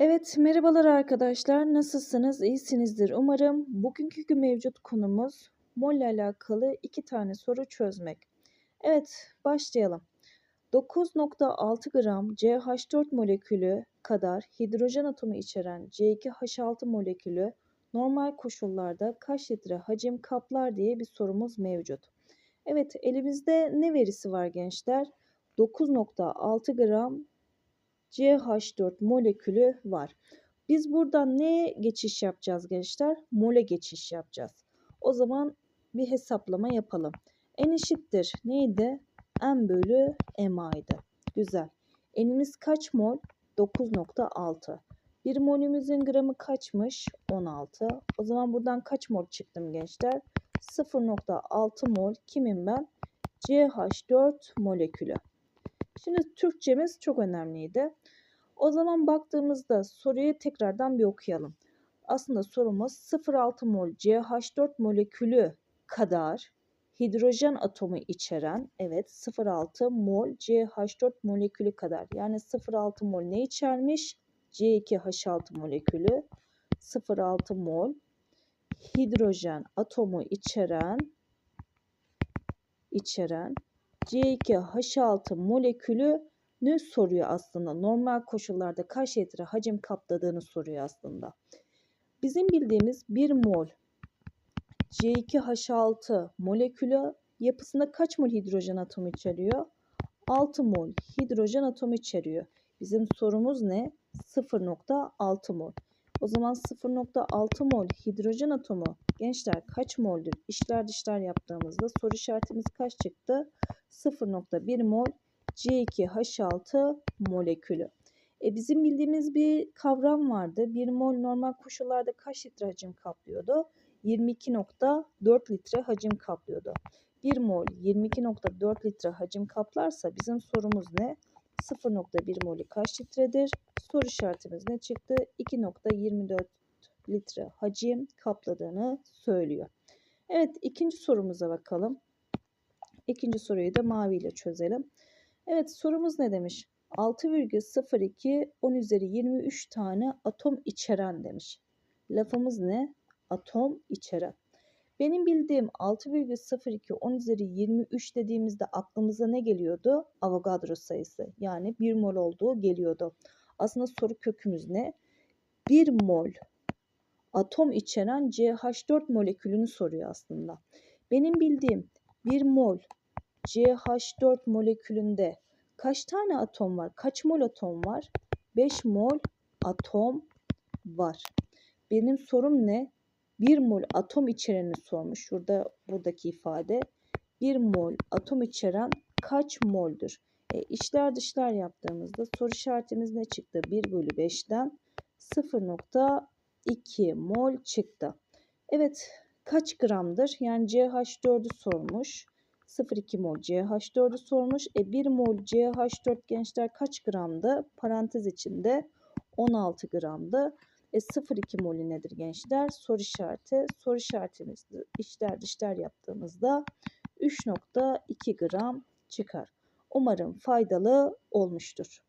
Evet, merhabalar arkadaşlar. Nasılsınız? İyisinizdir umarım. Bugünkü mevcut konumuz mol alakalı iki tane soru çözmek. Evet, başlayalım. 9.6 gram CH4 molekülü kadar hidrojen atomu içeren C2H6 molekülü normal koşullarda kaç litre hacim kaplar diye bir sorumuz mevcut. Evet, elimizde ne verisi var gençler? 9.6 gram CH4 molekülü var. Biz buradan neye geçiş yapacağız gençler? Mole geçiş yapacağız. O zaman bir hesaplama yapalım. N eşittir neydi? M bölü MA'ydı. Güzel. N'imiz kaç mol? 9.6. Bir molümüzün gramı kaçmış? 16. O zaman buradan kaç mol çıktım gençler? 0.6 mol kimim ben? CH4 molekülü. Şimdi Türkçemiz çok önemliydi. O zaman baktığımızda soruyu tekrardan bir okuyalım. Aslında sorumuz 0,6 mol CH4 molekülü kadar hidrojen atomu içeren evet 0,6 mol CH4 molekülü kadar yani 0,6 mol ne içermiş? C2H6 molekülü 0,6 mol hidrojen atomu içeren içeren C2H6 molekülünü soruyor aslında. Normal koşullarda kaç litre hacim kapladığını soruyor aslında. Bizim bildiğimiz 1 mol C2H6 molekülü yapısında kaç mol hidrojen atomu içeriyor? 6 mol hidrojen atomu içeriyor. Bizim sorumuz ne? 0.6 mol. O zaman 0.6 mol hidrojen atomu gençler kaç moldür? İşler dışlar yaptığımızda soru işaretimiz kaç çıktı? 0.1 mol C2H6 molekülü. E bizim bildiğimiz bir kavram vardı. 1 mol normal koşullarda kaç litre hacim kaplıyordu? 22.4 litre hacim kaplıyordu. 1 mol 22.4 litre hacim kaplarsa bizim sorumuz ne? 0.1 molü kaç litredir? Soru işaretimiz ne çıktı? 2.24 litre hacim kapladığını söylüyor. Evet ikinci sorumuza bakalım. İkinci soruyu da maviyle çözelim. Evet sorumuz ne demiş? 6,02 10 üzeri 23 tane atom içeren demiş. Lafımız ne? Atom içeren. Benim bildiğim 6,02 10 üzeri 23 dediğimizde aklımıza ne geliyordu? Avogadro sayısı. Yani 1 mol olduğu geliyordu. Aslında soru kökümüz ne? 1 mol atom içeren CH4 molekülünü soruyor aslında. Benim bildiğim 1 mol CH4 molekülünde kaç tane atom var? Kaç mol atom var? 5 mol atom var. Benim sorum ne? 1 mol atom içereni sormuş. Şurada buradaki ifade. 1 mol atom içeren kaç moldür? E, içler dışlar yaptığımızda soru işaretimiz ne çıktı? 1 bölü 5'ten 0.2 mol çıktı. Evet kaç gramdır? Yani CH4'ü sormuş. 0,2 mol CH4'ü sormuş. E 1 mol CH4 gençler kaç gramdı? Parantez içinde 16 gramdı. E 0,2 molü nedir gençler? Soru işareti. Soru işaretimiz içler dışlar yaptığımızda 3,2 gram çıkar. Umarım faydalı olmuştur.